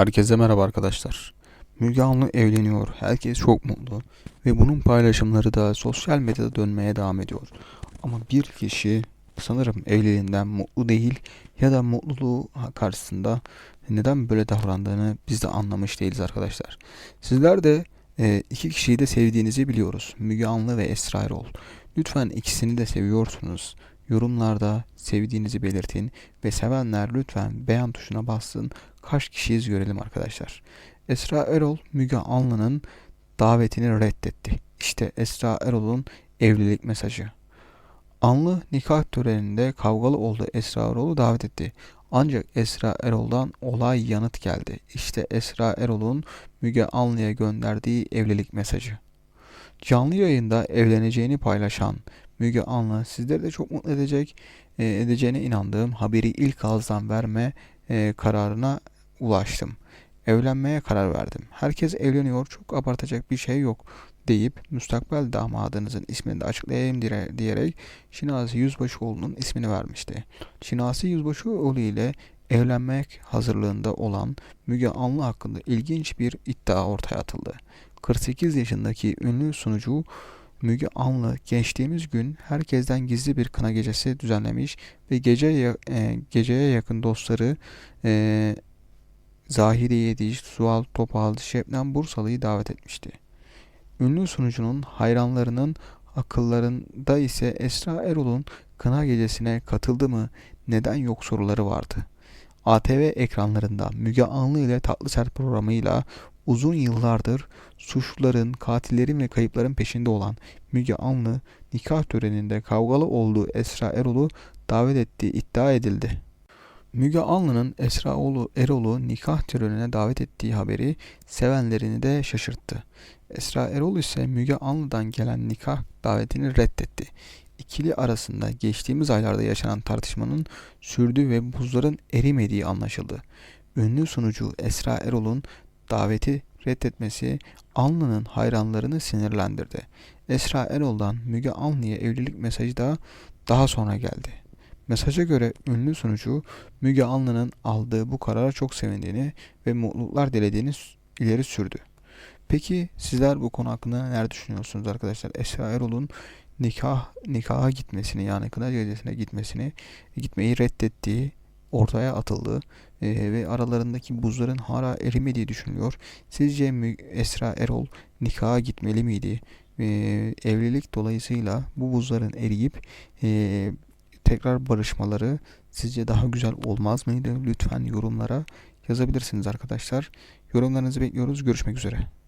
Herkese merhaba arkadaşlar. Müge Anlı evleniyor. Herkes çok mutlu. Ve bunun paylaşımları da sosyal medyada dönmeye devam ediyor. Ama bir kişi sanırım evliliğinden mutlu değil ya da mutluluğu karşısında neden böyle davrandığını biz de anlamış değiliz arkadaşlar. Sizler de e, iki kişiyi de sevdiğinizi biliyoruz. Müge Anlı ve Esra Erol. Lütfen ikisini de seviyorsunuz. Yorumlarda sevdiğinizi belirtin ve sevenler lütfen beğen tuşuna bassın. Kaç kişiyiz görelim arkadaşlar. Esra Erol Müge Anlı'nın davetini reddetti. İşte Esra Erol'un evlilik mesajı. Anlı nikah töreninde kavgalı olduğu Esra Erol'u davet etti. Ancak Esra Erol'dan olay yanıt geldi. İşte Esra Erol'un Müge Anlı'ya gönderdiği evlilik mesajı. Canlı yayında evleneceğini paylaşan Müge Anlı sizleri de çok mutlu edecek e, edeceğine inandığım haberi ilk ağızdan verme e, kararına ulaştım. Evlenmeye karar verdim. Herkes evleniyor, çok abartacak bir şey yok deyip müstakbel damadınızın ismini de açıklayayım diyerek Şinasi Yüzbaşıoğlu'nun ismini vermişti. Şinasi Yüzbaşıoğlu ile evlenmek hazırlığında olan Müge Anlı hakkında ilginç bir iddia ortaya atıldı. 48 yaşındaki ünlü sunucu Müge Anlı geçtiğimiz gün herkesten gizli bir kına gecesi düzenlemiş ve gece e, geceye yakın dostları e, Zahide Yediş, Sual Topal, Şebnem Bursalı'yı davet etmişti. Ünlü sunucunun hayranlarının akıllarında ise Esra Erol'un kına gecesine katıldı mı neden yok soruları vardı. ATV ekranlarında Müge Anlı ile Tatlı Sert programıyla uzun yıllardır suçluların, katillerin ve kayıpların peşinde olan Müge Anlı nikah töreninde kavgalı olduğu Esra Erol'u davet ettiği iddia edildi. Müge Anlı'nın Esra Erol'u nikah törenine davet ettiği haberi sevenlerini de şaşırttı. Esra Erol ise Müge Anlı'dan gelen nikah davetini reddetti. İkili arasında geçtiğimiz aylarda yaşanan tartışmanın sürdüğü ve buzların erimediği anlaşıldı. Ünlü sunucu Esra Erol'un daveti reddetmesi Anlı'nın hayranlarını sinirlendirdi. Esra Erol'dan Müge Anlı'ya evlilik mesajı da daha sonra geldi. Mesaja göre ünlü sunucu Müge Anlı'nın aldığı bu karara çok sevindiğini ve mutluluklar dilediğini ileri sürdü. Peki sizler bu konu hakkında neler düşünüyorsunuz arkadaşlar? Esra Erol'un nikah nikaha gitmesini yani kına gecesine gitmesini gitmeyi reddettiği ortaya atıldı e, ve aralarındaki buzların hala erimediği düşünülüyor. Sizce Esra Erol nikaha gitmeli miydi? E, evlilik dolayısıyla bu buzların eriyip e, tekrar barışmaları sizce daha güzel olmaz mıydı? Lütfen yorumlara yazabilirsiniz arkadaşlar. Yorumlarınızı bekliyoruz. Görüşmek üzere.